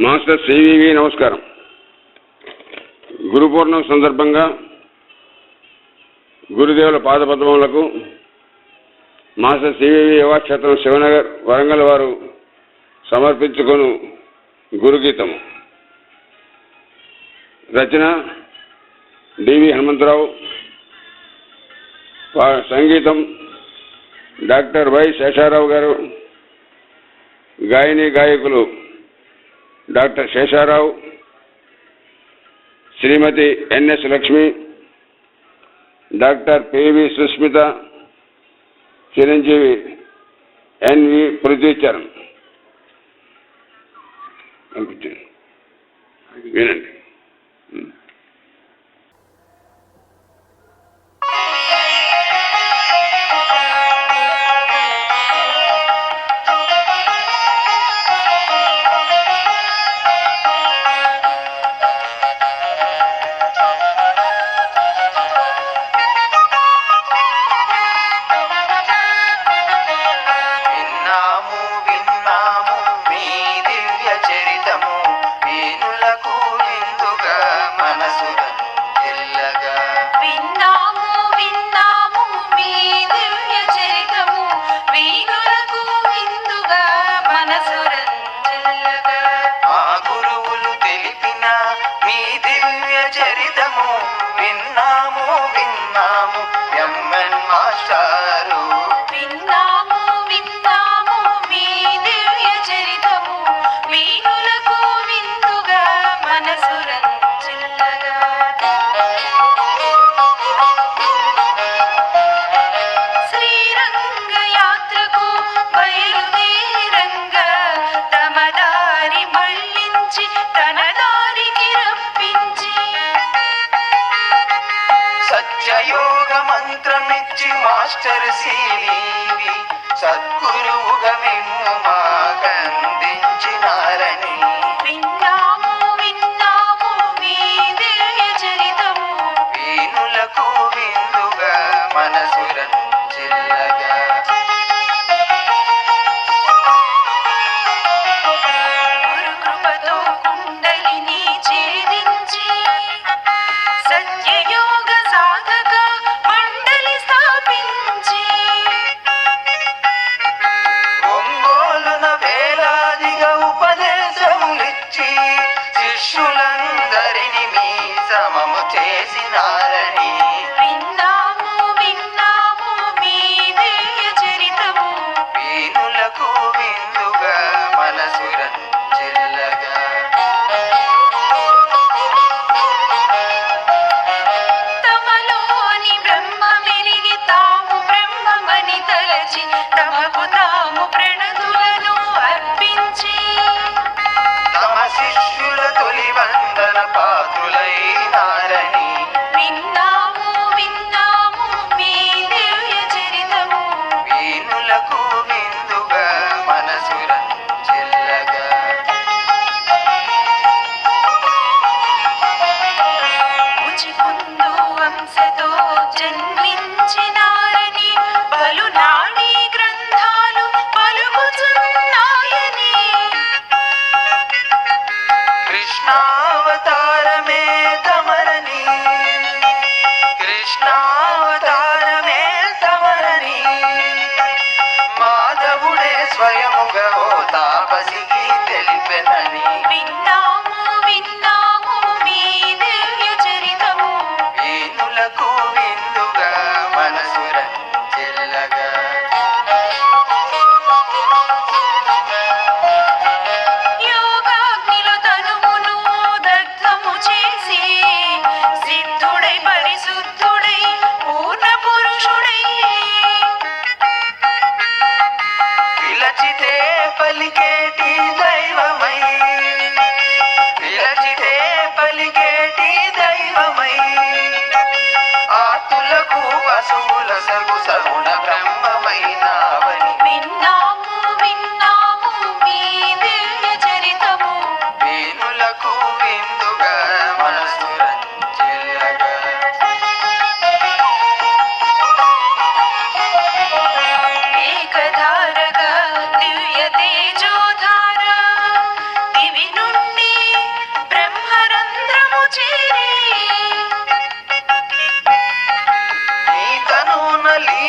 Master శ్రీవివి నమస్కారం. గురు పూర్ణం సందర్భంగా గురుదేవుల పాదపద్మములకు మాస్టర్ శ్రీవివి యువక్షేత్రం శివనగర్ వరంగల్ వారు సమర్పించుకును గురుగీతము. రచన డివి హనుమంతరావు. సంగీతం డాక్టర్ వై శేషారావు గారు. గాయని గాయకులు doctor Seshrao Shrimati NS Lakshmi doctor PV Susmita Chiranjeevi NV Prithvicharan. పంపించండి. వినండి. Russia. సత్యయోగ మంత్రమిచ్చి మాస్టర్ సీలీవి సద్గురువుగా మిమ్ము మాకందించినారని. సమము చేసినారని వందన పాత్రులైనారని. విన్నాము విన్నాము మీ దివ్య చరితము. వీణులకు విందుగా మనసులను కృష్ణావతారమే తమరని. కృష్ణావతారమే తమరని. మాధవుడే స్వయముగా ఓ తాపసికి తెలిపెనని. ఆతులకు పశువుల సగు సగుణ బ్రహ్మమైనావని విన్నాము విన్నా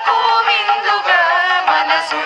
రంజిల్లగా వీణులకు మనసు